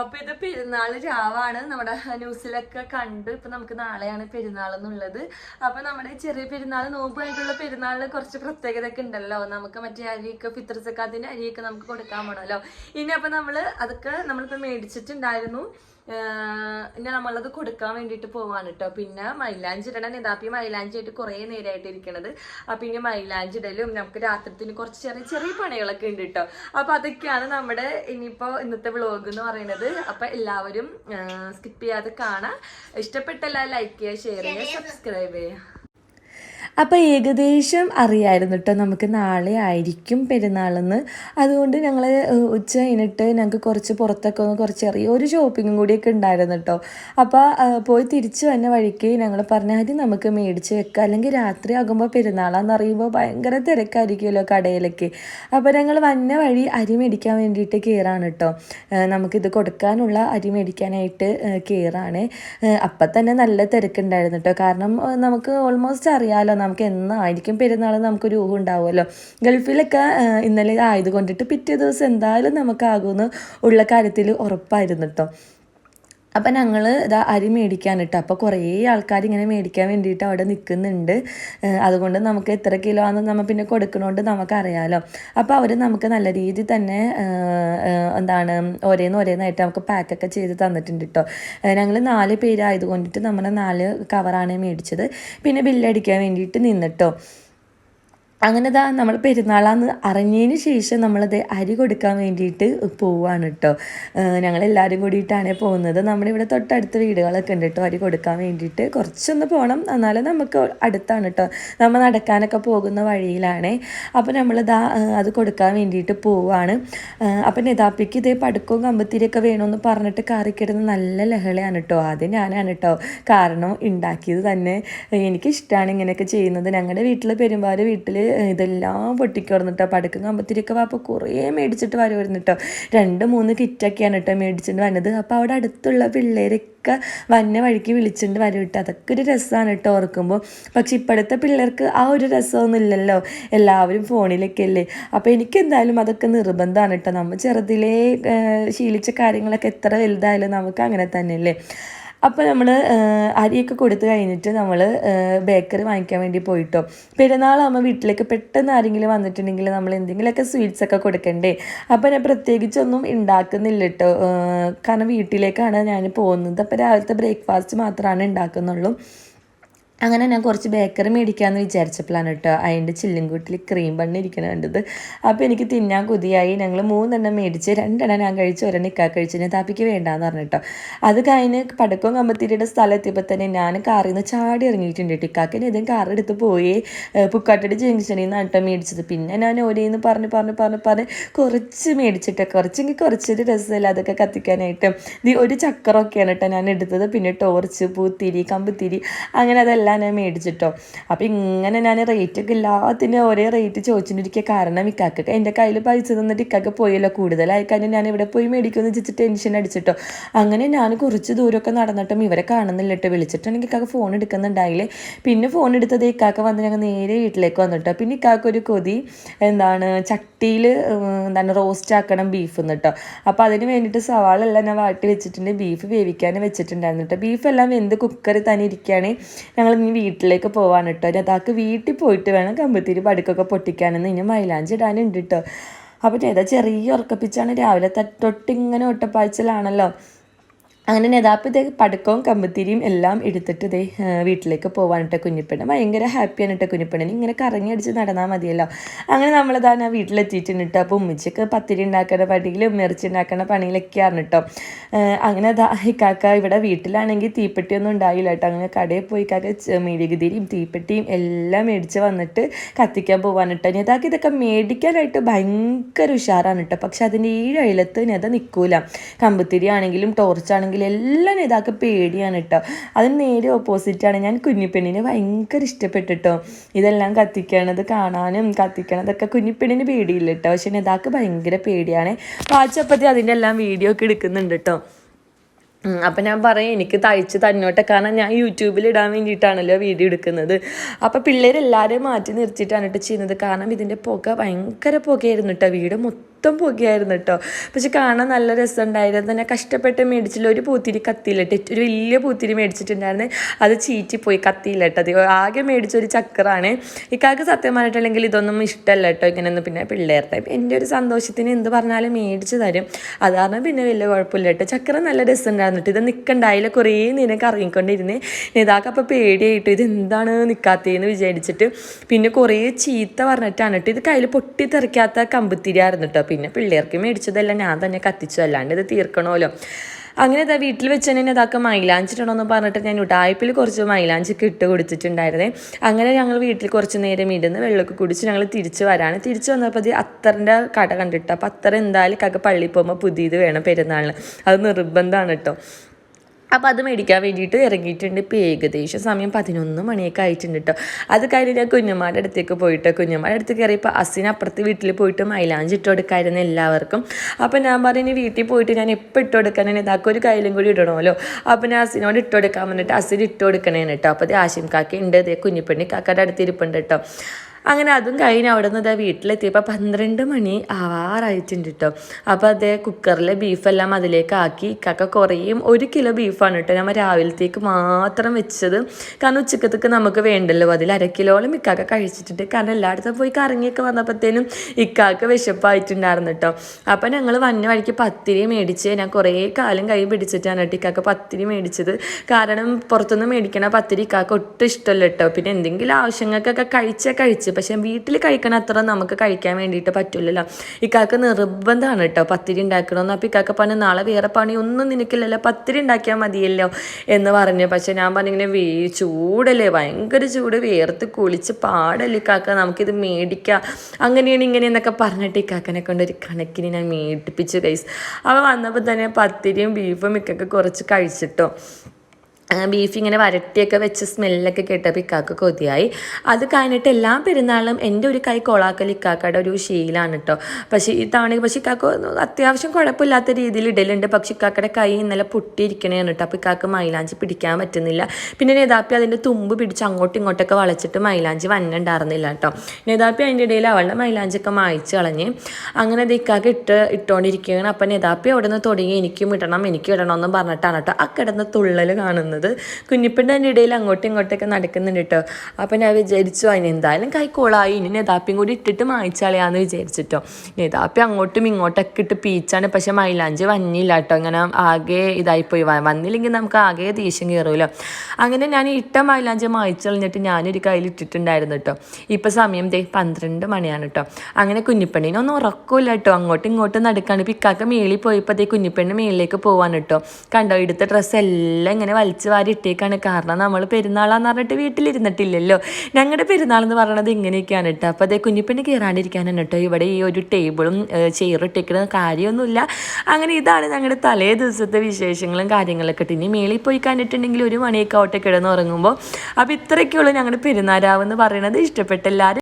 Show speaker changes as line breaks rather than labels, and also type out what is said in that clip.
അപ്പൊ ഇത് പെരുന്നാൾ രാവാണ്. നമ്മുടെ ന്യൂസിലൊക്കെ കണ്ട്. ഇപ്പൊ നമുക്ക് നാളെയാണ് പെരുന്നാൾ എന്നുള്ളത് അപ്പൊ നമ്മുടെ ചെറിയ പെരുന്നാൾ നോമ്പായിട്ടുള്ള പെരുന്നാളിന് കുറച്ച് പ്രത്യേകത ഒക്കെ ഉണ്ടല്ലോ. നമുക്ക് മറ്റേ അരിയൊക്കെ ഫിത്രസക്കാത്തിന്റെ അരിയൊക്കെ നമുക്ക് കൊടുക്കാൻ പോണല്ലോ ഇനി അപ്പൊ നമ്മൾ അതൊക്കെ നമ്മളിപ്പോ മേടിച്ചിട്ടുണ്ടായിരുന്നു. ഇനി നമ്മളത് കൊടുക്കാൻ വേണ്ടിയിട്ട് പോവാണ് കേട്ടോ പിന്നെ മൈലാഞ്ചി ഇടണം. യഥാപ്പി മൈലാഞ്ചി ആയിട്ട് കുറേ നേരമായിട്ട് ഇരിക്കണത്. അപ്പൊ ഇനി മൈലാഞ്ചി ഇടലും നമുക്ക് രാത്രിത്തിന് കുറച്ച് ചെറിയ ചെറിയ പണികളൊക്കെ ഉണ്ട് കേട്ടോ അപ്പൊ അതൊക്കെയാണ് നമ്മുടെ ഇനിയിപ്പോ ഇന്നത്തെ വ്ളോഗ് എന്ന് പറയുന്നത്. അപ്പൊ എല്ലാവരും സ്കിപ്പ് ചെയ്യാതെ കാണാം. ഇഷ്ടപ്പെട്ടല്ല ലൈക്ക് ചെയ്യുക ഷെയർ ചെയ്യുക സബ്സ്ക്രൈബ് ചെയ്യുക.
അപ്പോൾ ഏകദേശം അറിയായിരുന്നു കേട്ടോ നമുക്ക് നാളെ ആയിരിക്കും പെരുന്നാളെന്ന്. അതുകൊണ്ട് ഞങ്ങൾ ഉച്ച കഴിഞ്ഞിട്ട് ഞങ്ങൾക്ക് കുറച്ച് പുറത്തൊക്കെ ഒന്ന് കുറച്ച് ചെറിയൊരു ഷോപ്പിങ്ങും കൂടിയൊക്കെ ഉണ്ടായിരുന്നു കേട്ടോ അപ്പോൾ പോയി തിരിച്ചു വന്ന വഴിക്ക് ഞങ്ങൾ പറഞ്ഞ അരി നമുക്ക് മേടിച്ച് വെക്കാം. അല്ലെങ്കിൽ രാത്രി ആകുമ്പോൾ പെരുന്നാളാന്ന് അറിയുമ്പോൾ ഭയങ്കര തിരക്കായിരിക്കുമല്ലോ കടയിലൊക്കെ. അപ്പോൾ ഞങ്ങൾ വന്ന വഴി അരി മേടിക്കാൻ വേണ്ടിയിട്ട് കയറാണ് കേട്ടോ നമുക്കിത് കൊടുക്കാനുള്ള അരി മേടിക്കാനായിട്ട് കയറാണ് അപ്പം തന്നെ നല്ല തിരക്കുണ്ടായിരുന്നു കേട്ടോ കാരണം നമുക്ക് ഓൾമോസ്റ്റ് അറിയാലോ നമുക്ക് എന്നായിരിക്കും പെരുന്നാൾ നമുക്കൊരു ഊഹം ഉണ്ടാവുമല്ലോ. ഗൾഫിലൊക്കെ ഇന്നലെ ആയത് കൊണ്ടിട്ട് പിറ്റേ ദിവസം എന്തായാലും നമുക്കാകുമെന്ന് ഉള്ള കാര്യത്തിൽ ഉറപ്പായിരുന്നു കേട്ടോ അപ്പം ഞങ്ങൾ ഇതാ അരി മേടിക്കാൻ ഇട്ടോ അപ്പോൾ കുറേ ആൾക്കാർ ഇങ്ങനെ മേടിക്കാൻ വേണ്ടിയിട്ട് അവിടെ നിൽക്കുന്നുണ്ട് അതുകൊണ്ട് നമുക്ക് എത്ര കിലോ ആണെന്ന് നമ്മൾ പിന്നെ കൊടുക്കണോണ്ട് നമുക്കറിയാലോ. അപ്പോൾ അവർ നമുക്ക് നല്ല രീതിയിൽ തന്നെ എന്താണ് ഒരേന്ന് ഒരേന്നായിട്ട് നമുക്ക് പാക്കൊക്കെ ചെയ്ത് തന്നിട്ടുണ്ട് കേട്ടോ ഞങ്ങൾ നാല് പേരായത് കൊണ്ടിട്ട് നമ്മൾ നാല് കവറാണ് മേടിച്ചത്. പിന്നെ ബില്ലടിക്കാൻ വേണ്ടിയിട്ട് നിന്നിട്ടോ. അങ്ങനെ ദാ നമ്മൾ പെരുന്നാളാന്ന് അറിഞ്ഞതിന് ശേഷം നമ്മളത് അരി കൊടുക്കാൻ വേണ്ടിയിട്ട് പോവാണ് കേട്ടോ ഞങ്ങളെല്ലാവരും കൂടിയിട്ടാണ് പോകുന്നത്. നമ്മുടെ ഇവിടെ തൊട്ടടുത്ത വീടുകളൊക്കെ ഉണ്ട് കേട്ടോ അരി കൊടുക്കാൻ വേണ്ടിയിട്ട് കുറച്ചൊന്ന് പോകണം എന്നാലും നമുക്ക് അടുത്താണ് കേട്ടോ നമ്മൾ നടക്കാനൊക്കെ പോകുന്ന വഴിയിലാണ്. അപ്പോൾ നമ്മളിതാ അത് കൊടുക്കാൻ വേണ്ടിയിട്ട് പോവാണ്. അപ്പം നെതാപ്പിക്ക് ഇതേ പടുക്കവും കമ്പത്തിരിയൊക്കെ വേണമെന്ന് പറഞ്ഞിട്ട് കറിക്കിടുന്ന നല്ല ലഹളയാണ് കേട്ടോ അത് ഞാനാണ് കേട്ടോ കാരണം ഉണ്ടാക്കിയത് തന്നെ. എനിക്കിഷ്ടമാണ് ഇങ്ങനെയൊക്കെ ചെയ്യുന്നത്. ഞങ്ങളുടെ വീട്ടിൽ പെരുമ്പാൽ വീട്ടിൽ ഇതെല്ലാം പൊട്ടിക്കിടന്നിട്ടോ പടക്കം കമ്പത്തിരിയൊക്കെ വാപ്പ കുറേ മേടിച്ചിട്ട് വരുമായിരുന്നു കേട്ടോ രണ്ട് മൂന്ന് കിറ്റൊക്കെയാണ് കേട്ടോ മേടിച്ചിട്ട് വന്നത്. അപ്പോൾ അവിടെ അടുത്തുള്ള പിള്ളേരൊക്കെ വന്ന വഴിക്ക് വിളിച്ചിട്ട് വരും കേട്ടോ. അതൊക്കെ ഒരു രസമാണ് കേട്ടോ ഓർക്കുമ്പോൾ പക്ഷെ ഇപ്പോഴത്തെ പിള്ളേർക്ക് ആ ഒരു രസമൊന്നും ഇല്ലല്ലോ. എല്ലാവരും ഫോണിലൊക്കെ അല്ലേ. അപ്പോൾ എനിക്കെന്തായാലും അതൊക്കെ നിർബന്ധമാണ് കേട്ടോ. നമ്മൾ ചെറുതിലേ ശീലിച്ച കാര്യങ്ങളൊക്കെ എത്ര വലുതായാലും നമുക്ക് അങ്ങനെ തന്നെയല്ലേ അപ്പോൾ നമ്മൾ അരിയൊക്കെ കൊടുത്തു കഴിഞ്ഞിട്ട് നമ്മൾ ബേക്കറി വാങ്ങിക്കാൻ വേണ്ടി പോയിട്ടോ. പെരുന്നാളാകുമ്പോൾ വീട്ടിലേക്ക് പെട്ടെന്ന് ആരെങ്കിലും വന്നിട്ടുണ്ടെങ്കിൽ നമ്മൾ എന്തെങ്കിലുമൊക്കെ സ്വീറ്റ്സ് ഒക്കെ കൊടുക്കണ്ടേ? അപ്പോൾ ഞാൻ പ്രത്യേകിച്ചൊന്നും ഉണ്ടാക്കുന്നില്ല കേട്ടോ കാരണം വീട്ടിലേക്കാണ് ഞാൻ പോകുന്നത്. അപ്പോൾ രാവിലത്തെ ബ്രേക്ക്ഫാസ്റ്റ് മാത്രമാണ് ഉണ്ടാക്കുന്നുള്ളൂ അങ്ങനെ ഞാൻ കുറച്ച് ബേക്കറി മേടിക്കാമെന്ന് വിചാരിച്ചപ്പോഴാണ് കേട്ടോ അതിന്റെ ചില്ലുംകൂട്ടിൽ ക്രീം ബണ്ണ് ഇരിക്കണ കണ്ടത്. അപ്പോൾ എനിക്ക് തിന്നാൻ കൊതിയായി. ഞങ്ങൾ മൂന്നെണ്ണം മേടിച്ച് രണ്ടെണ്ണം ഞാൻ കഴിച്ച് ഒരെണ്ണം ഇക്കാ കഴിച്ച് ഞാൻ താപ്പിക്ക് വേണ്ടാന്ന് പറഞ്ഞു കേട്ടോ. അത് കഴിഞ്ഞ് പടക്കവും കമ്പത്തിരിയുടെ സ്ഥലം എത്തിയപ്പോൾ തന്നെ ഞാൻ കാറിൽ നിന്ന് ചാടി ഇറങ്ങിയിട്ടുണ്ട് കേട്ടോ. ഇക്കാക്കിന് ഇതും കാർ എടുത്ത് പോയി പുക്കാട്ടടി ജംഗ്ഷനിൽ നിന്ന് കേട്ടോ മേടിച്ചത്. പിന്നെ ഞാൻ ഒരേന്ന് പറഞ്ഞ് പറഞ്ഞ് പറഞ്ഞ് പറഞ്ഞ് കുറച്ച് മേടിച്ചിട്ട് കുറച്ചെങ്കിൽ കുറച്ചൊരു രസമില്ല അതൊക്കെ കത്തിക്കാനായിട്ട്. ഒരു ചക്കറൊക്കെയാണ് കേട്ടോ ഞാൻ എടുത്തത്. പിന്നെ ടോർച്ച് പൂത്തിരി കമ്പത്തിരി അങ്ങനെ അതെല്ലാം ഞാൻ മേടിച്ചിട്ടോ. അപ്പോൾ ഇങ്ങനെ ഞാൻ റേറ്റൊക്കെ എല്ലാത്തിനും ഒരേ റേറ്റ് ചോദിച്ചിട്ടിരിക്കുക കാരണം ഇക്കാക്ക് എന്റെ കയ്യിൽ പൈസ തന്നിട്ട് ഇക്കാക്ക് പോയല്ലോ കൂടുതലായി കഴിഞ്ഞാൽ ഞാൻ ഇവിടെ പോയി മേടിക്കുമെന്ന് വെച്ചിട്ട് ടെൻഷൻ അടിച്ചിട്ടോ. അങ്ങനെ ഞാൻ കുറച്ച് ദൂരമൊക്കെ നടന്നിട്ടും ഇവരെ കാണുന്നില്ല കേട്ടോ വിളിച്ചിട്ടുണ്ടെങ്കിൽ ഇക്കാക്ക് ഫോൺ എടുക്കുന്നുണ്ടായില്ലേ. പിന്നെ ഫോൺ എടുത്തത് ഇക്കാക്ക വന്ന് ഞങ്ങൾ നേരെ വീട്ടിലേക്ക് വന്നിട്ടോ. പിന്നെ ഇക്കാക്ക് ഒരു കൊതി എന്താണ് ചട്ടിയിൽ എന്താണ് റോസ്റ്റ് ആക്കണം ബീഫ് എന്ന് കേട്ടോ അപ്പോൾ അതിന് വേണ്ടിയിട്ട് സവാള എല്ലാം ഞാൻ വാട്ടി വെച്ചിട്ടുണ്ട്. ബീഫ് വേവിക്കാൻ വെച്ചിട്ടുണ്ടായിരുന്നു കേട്ടോ ബീഫ് എല്ലാം വെന്ത് കുക്കറിൽ തന്നെ ഇരിക്കുകയാണ് ഞങ്ങൾ ഇനി വീട്ടിലേക്ക് പോവാൻ കേട്ടോ അതാക്ക് വീട്ടിൽ പോയിട്ട് വേണം കമ്പത്തിരി പടുക്കൊക്കെ പൊട്ടിക്കാനെന്ന്. ഇനി മൈലാഞ്ചി ഇടാനുണ്ട് കേട്ടോ അപ്പോൾ ചെയ്താൽ ചെറിയ ഉറക്കപ്പിച്ചാണ് രാവിലെ തൊട്ടിങ്ങനെ ഒട്ടപ്പാഴ്ചലാണല്ലോ അങ്ങനെ നെതാപ്പത്തേക്ക് പടക്കവും കമ്പത്തിരിയും എല്ലാം എടുത്തിട്ട് ഇതേ വീട്ടിലേക്ക് പോകാനിട്ട് കുഞ്ഞിപ്പെണ്ണ്. ഭയങ്കര ഹാപ്പിയാണ് കേട്ടോ കുഞ്ഞിപ്പെണ്ണിന് ഇങ്ങനെ കറങ്ങി അടിച്ച് നടന്നാൽ മതിയല്ലോ. അങ്ങനെ നമ്മളിതാണ് വീട്ടിലെത്തിയിട്ടുണ്ട് കേട്ടോ അപ്പോൾ ഉമ്മച്ചക്ക് പത്തിരി ഉണ്ടാക്കുന്ന പണിയിലും ഉമ്മിറച്ചി ഉണ്ടാക്കുന്ന പണിയിലൊക്കെയാണ് കേട്ടോ അങ്ങനെ അതാ ഇക്കാക്ക ഇവിടെ വീട്ടിലാണെങ്കിൽ തീപ്പെട്ടിയൊന്നും ഉണ്ടായില്ല കേട്ടോ അങ്ങനെ കടയിൽ പോയി കാക്ക മെഴുകുതിരിയും തീപ്പെട്ടിയും എല്ലാം മേടിച്ച് വന്നിട്ട് കത്തിക്കാൻ പോകാൻ കേട്ടോ നെതാക്ക് ഇതൊക്കെ മേടിക്കാനായിട്ട് ഭയങ്കര ഉഷാറാണ് കേട്ടോ പക്ഷെ അതിന്റെ ഈ അയലത്ത് നെത നിൽക്കൂല. കമ്പത്തിരി ആണെങ്കിലും ടോർച്ച് ആണെങ്കിലും എല്ലാം ഇതാക്കി പേടിയാണ് കേട്ടോ. അതിന് നേരെ ഓപ്പോസിറ്റാണ് ഞാൻ കുഞ്ഞിപ്പെണ്ണിനെ ഭയങ്കര ഇഷ്ടപ്പെട്ടു കേട്ടോ ഇതെല്ലാം കത്തിക്കണത് കാണാനും കത്തിക്കണതൊക്കെ കുഞ്ഞിപ്പെണ്ണിന് പേടിയില്ല കേട്ടോ. പക്ഷെ ഇതാക്ക് ഭയങ്കര പേടിയാണ്. വാച്ചപ്പത്തി അതിന്റെ എല്ലാം വീഡിയോ ഒക്കെ എടുക്കുന്നുണ്ട് കേട്ടോ. അപ്പം ഞാൻ പറയും എനിക്ക് തയ്ച്ച് തന്നോട്ടെ. കാരണം ഞാൻ യൂട്യൂബിൽ ഇടാൻ വേണ്ടിയിട്ടാണല്ലോ വീഡിയോ എടുക്കുന്നത്. അപ്പോൾ പിള്ളേരെല്ലാവരെയും മാറ്റി നിർത്തിയിട്ടാണ് കേട്ടോ ചെയ്യുന്നത്. കാരണം ഇതിന്റെ പുക ഭയങ്കര പുകയായിരുന്നു കേട്ടോ. വീട് മൊത്തം പുകയായിരുന്നു കേട്ടോ പക്ഷെ കാണാൻ നല്ല രസമുണ്ടായിരുന്നു. തന്നെ കഷ്ടപ്പെട്ട് മേടിച്ചില്ല. ഒരു പൂത്തിരി കത്തിയിലിട്ട് ഒരു വലിയ പൂത്തിരി മേടിച്ചിട്ടുണ്ടായിരുന്നു. അത് ചീറ്റിപ്പോയി കത്തിയിലിട്ടത് ആകെ മേടിച്ചൊരു ചക്രാണ്. ഇക്കാക്ക് സത്യം പറഞ്ഞിട്ടുണ്ടെങ്കിൽ ഇതൊന്നും ഇഷ്ടമല്ല കേട്ടോ ഇങ്ങനെയൊന്നും പിന്നെ പിള്ളേരുടെ എന്റെ ഒരു സന്തോഷത്തിന് എന്ത് പറഞ്ഞാലും മേടിച്ച് തരും. അത് കാരണം പിന്നെ വലിയ കുഴപ്പമില്ല കേട്ടോ ചക്ര നല്ല രസമുണ്ടായിരുന്നു ഇത് നിൽക്കണ്ടായില്ല കുറേ നേരം കറങ്ങിക്കൊണ്ടിരുന്ന്. നേതാക്ക് അപ്പോൾ പേടിയായിട്ട് ഇത് എന്താണ് നിൽക്കാത്തതെന്ന് വിചാരിച്ചിട്ട്. പിന്നെ കുറേ ചീത്ത പറഞ്ഞിട്ടാണ് കേട്ടോ ഇത് കയ്യിൽ പൊട്ടിത്തെറിക്കാത്ത കമ്പുത്തിരിയായിരുന്നു കേട്ടോ പിന്നെ പിള്ളേർക്ക് മേടിച്ചതല്ല ഞാൻ തന്നെ കത്തിച്ചു അല്ലാണ്ട് ഇത് തീർക്കണമല്ലോ. അങ്ങനെ ഇതാ വീട്ടിൽ വെച്ച് തന്നെ ഇതാക്ക മൈലാഞ്ചിട്ടണമെന്ന് പറഞ്ഞിട്ട് ഞാൻ ഉടായ്പിൽ കുറച്ച് മൈലാഞ്ചിക്ക് ഇട്ട് കൊടുത്തിട്ടുണ്ടായിരുന്നേ അങ്ങനെ ഞങ്ങൾ വീട്ടിൽ കുറച്ച് നേരം ഇരുന്ന് വെള്ളമൊക്കെ കുടിച്ച് ഞങ്ങൾ തിരിച്ച് വരാണ്. തിരിച്ച് വന്നപ്പോൾ അത് അത്തറിന്റെ കട കണ്ടിട്ട് അപ്പോൾ അത്തർ എന്തായാലും കക്ക പള്ളിയിൽ പോകുമ്പോൾ പുതിയത് വേണം പെരുന്നാളിന്. അത് നിർബന്ധമാണ് കേട്ടോ. അപ്പോൾ അത് മേടിക്കാൻ വേണ്ടിയിട്ട് ഇറങ്ങിയിട്ടുണ്ട്. ഇപ്പോൾ ഏകദേശം സമയം പതിനൊന്ന് മണിയൊക്കെ ആയിട്ടുണ്ട് കേട്ടോ അത് കഴിഞ്ഞ് ഞാൻ കുഞ്ഞമ്മയുടെ അടുത്തേക്ക് പോയിട്ട് കുഞ്ഞമ്മയുടെ അടുത്ത് കയറിയപ്പോൾ അസിന് അപ്പുറത്ത് വീട്ടിൽ പോയിട്ട് മൈലാഞ്ചി ഇട്ട് കൊടുക്കായിരുന്നു എല്ലാവർക്കും. അപ്പോൾ ഞാൻ പറഞ്ഞു വീട്ടിൽ പോയിട്ട് ഞാൻ എപ്പോൾ ഇട്ട് കൊടുക്കാനാണ് ഇതാക്കും ഒരു കയ്യിലും കൂടി ഇടണമല്ലോ അപ്പോൾ ഞാൻ അസിനോട് ഇട്ട് കൊടുക്കാൻ പറഞ്ഞിട്ട് അസിന് ഇട്ട് കൊടുക്കണേന്ന് കേട്ടോ അപ്പോൾ അത് ആശിം കാക്ക ഉണ്ട് അതേ കുഞ്ഞിപ്പെണ്ണി കാക്കയുടെ അടുത്ത് ഇരിപ്പുണ്ട് കേട്ടോ അങ്ങനെ അതും കഴിഞ്ഞ് അവിടെ നിന്ന് ഇതാ വീട്ടിലെത്തിയപ്പോൾ പന്ത്രണ്ട് മണി ആവാറായിട്ടുണ്ട് കേട്ടോ അപ്പോൾ അതേ കുക്കറിലെ ബീഫെല്ലാം അതിലേക്ക് ആക്കി ഇക്കാക്ക കുറേയും ഒരു കിലോ ബീഫാണ് കേട്ടോ നമ്മൾ രാവിലത്തേക്ക് മാത്രം വെച്ചത്. കാരണം ഉച്ചക്കത്തേക്ക് നമുക്ക് വേണ്ടല്ലോ. അതിൽ അര കിലോളം ഇക്കാക്ക കഴിച്ചിട്ടുണ്ട്. കാരണം എല്ലായിടത്തും പോയി കറങ്ങിയൊക്കെ വന്നപ്പോഴത്തേനും ഇക്കാക്ക വിശപ്പായിട്ടുണ്ടായിരുന്നു കേട്ടോ അപ്പോൾ ഞങ്ങൾ വന്ന വഴിക്ക് പത്തിരി മേടിച്ച് ഞാൻ കുറേ കാലം കൈ പിടിച്ചിട്ടാണ് കേട്ടോ ഇക്കാക്ക പത്തിരി മേടിച്ചത്. കാരണം പുറത്തുനിന്ന് മേടിക്കണ പത്തിരി ഇക്കാക്ക ഒട്ടും ഇഷ്ടമല്ല കേട്ടോ പിന്നെ എന്തെങ്കിലും ആവശ്യങ്ങൾക്കൊക്കെ കഴിച്ചാൽ കഴിച്ച് പക്ഷെ വീട്ടിൽ കഴിക്കണ അത്ര നമുക്ക് കഴിക്കാൻ വേണ്ടിയിട്ട് പറ്റില്ലല്ലോ ഇക്കാക്ക് നിർബന്ധമാണ് കേട്ടോ പത്തിരി ഉണ്ടാക്കണമെന്ന് അപ്പോൾ ഇക്കാക്ക പറഞ്ഞ് നാളെ വേറെ പണി ഒന്നും നിനക്കില്ലല്ലോ. പത്തിരി ഉണ്ടാക്കിയാൽ മതിയല്ലോ. എന്ന് പറഞ്ഞു. പക്ഷെ ഞാൻ പറഞ്ഞിങ്ങനെ വേ ചൂടല്ലേ? ഭയങ്കര ചൂട്. വേർത്ത് കുളിച്ച് പാടല്ലേ ഇക്കാക്ക. നമുക്കിത് മേടിക്കാം. അങ്ങനെയാണ് ഇങ്ങനെയെന്നൊക്കെ പറഞ്ഞിട്ട് ഇക്കാക്കനെ കൊണ്ട് ഒരു കണക്കിന് ഞാൻ മേടിപ്പിച്ചു കൈസ് അവ വന്നപ്പോൾ തന്നെ പത്തിരിയും ബീഫും ഇക്കൊക്കെ കുറച്ച് കഴിച്ചിട്ടോ. ബീഫ് ഇങ്ങനെ വരട്ടിയൊക്കെ വെച്ച് സ്മെല്ലൊക്കെ കേട്ടപ്പോൾ ഇക്കാക്ക് കൊതിയായി. അത് കഴിഞ്ഞിട്ട് എല്ലാ പെരുന്നാളും എന്റെ ഒരു കൈ കൊളാക്കൽ ഇക്കാക്കയുടെ ഒരു ശീലാണ് കേട്ടോ പക്ഷേ ഈ തവണ പക്ഷേ ഇക്കാക്ക് അത്യാവശ്യം കുഴപ്പമില്ലാത്ത രീതിയിൽ ഇടലുണ്ട്. പക്ഷേ ഇക്കാക്കയുടെ കൈ ഇന്നലെ പൊട്ടിയിരിക്കണേന്ന് കേട്ടോ അപ്പോൾ ഇക്കാക്ക് മൈലാഞ്ചി പിടിക്കാൻ പറ്റുന്നില്ല. പിന്നെ നേതാപ്പി അതിന്റെ തുമ്പ് പിടിച്ച് അങ്ങോട്ടും ഇങ്ങോട്ടൊക്കെ വളച്ചിട്ട് മൈലാഞ്ചി വന്നുണ്ടായിരുന്നില്ല കേട്ടോ നേതാപ്പി അതിന്റെ ഇടയിൽ അവളുടെ മൈലാഞ്ചൊക്കെ മായ്ച്ച് കളഞ്ഞ് അങ്ങനെ അത് ഇക്കാക്ക് ഇട്ട് ഇട്ടുകൊണ്ടിരിക്കുകയാണ് അപ്പം നേതാപ്പി അവിടെ നിന്ന് തുടങ്ങി എനിക്കും ഇടണം എനിക്കും ഇടണം എന്ന് പറഞ്ഞിട്ടാണ് കേട്ടോ ആ കിടന്ന് തുള്ളൽ കാണുന്നത്. കുഞ്ഞിപ്പിന്റെ ഇടയിൽ അങ്ങോട്ടും ഇങ്ങോട്ടൊക്കെ നടക്കുന്നുണ്ട് കേട്ടോ അപ്പം ഞാൻ വിചാരിച്ചു അതിന് എന്തായാലും കൈക്കോളായി. ഇനി നേതാപ്പിയും കൂടി ഇട്ടിട്ട് മായിച്ചാളിയാന്ന് വിചാരിച്ചിട്ടോ. നേതാപ്പി അങ്ങോട്ടും ഇങ്ങോട്ടൊക്കെ ഇട്ട് പീച്ചാണ്. പക്ഷെ മൈലാഞ്ചി വന്നില്ല കേട്ടോ ഇങ്ങനെ ആകെ ഇതായിപ്പോയി. വന്നില്ലെങ്കിൽ നമുക്ക് ആകെ ദേഷ്യം കയറുമല്ലോ അങ്ങനെ ഞാൻ ഇട്ട മൈലാഞ്ചി മായ്ച്ചു കളഞ്ഞിട്ട് ഞാനൊരു കയ്യിൽ ഇട്ടിട്ടുണ്ടായിരുന്നു കേട്ടോ ഇപ്പം സമയം ദേ പന്ത്രണ്ട് മണിയാണ് കേട്ടോ അങ്ങനെ കുഞ്ഞിപ്പെണ്ണിനൊന്നും ഉറക്കമില്ല കേട്ടോ അങ്ങോട്ടും ഇങ്ങോട്ടും നടക്കാണ്. ഇപ്പം ഇക്കാക്ക മേളിൽ പോയപ്പോൾ ദേ കുഞ്ഞിപ്പെണ്ണ് മേളിലേക്ക് പോവാണ് കേട്ടോ കണ്ടോ ഇടുത്ത ഡ്രസ്സ് എല്ലാം ഇങ്ങനെ വലിച്ചു വാരി ഇട്ടേക്കാണ് കാരണം നമ്മൾ പെരുന്നാളാന്ന് പറഞ്ഞിട്ട് വീട്ടിലിരുന്നിട്ടില്ലല്ലോ. ഞങ്ങളുടെ പെരുന്നാൾ എന്ന് പറയുന്നത് ഇങ്ങനെയൊക്കെയാണ് കേട്ടോ. അപ്പോൾ അതേ കുഞ്ഞിപ്പെണ്ണ് കയറാണ്ടിരിക്കാനാണ് കേട്ടോ. ഇവിടെ ഈ ഒരു ടേബിളും ചെയർ ഇട്ടേക്കുന്ന കാര്യമൊന്നുമില്ല. അങ്ങനെ ഇതാണ് ഞങ്ങളുടെ തലേ ദിവസത്തെ വിശേഷങ്ങളും കാര്യങ്ങളൊക്കെ ഇനി മേളിൽ പോയി കണ്ടിട്ടുണ്ടെങ്കിൽ ഒരു മണിയൊക്കെ കിടന്ന് ഉറങ്ങുമ്പോൾ അപ്പോൾ ഇത്രയൊക്കെയുള്ളൂ ഞങ്ങളുടെ പെരുന്നാരാവെന്ന് പറയുന്നത് ഇഷ്ടപ്പെട്ട എല്ലാവരും